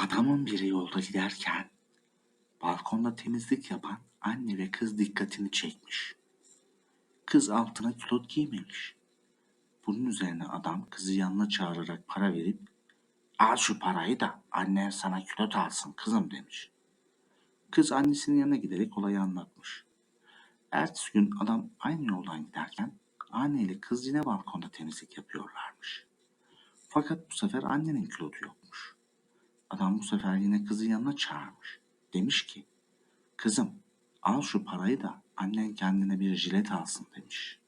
Adamın biri yolda giderken balkonda temizlik yapan anne ve kız dikkatini çekmiş. Kız altına külot giymemiş. Bunun üzerine adam kızı yanına çağırarak para verip al şu parayı da annen sana külot alsın kızım demiş. Kız annesinin yanına giderek olayı anlatmış. Ertesi gün adam aynı yoldan giderken anne ile kız yine balkonda temizlik yapıyorlarmış. Fakat bu sefer annenin kilotu yokmuş. Adam bu sefer yine kızı yanına çağırmış. Demiş ki, kızım al şu parayı da annen kendine bir jilet alsın demiş.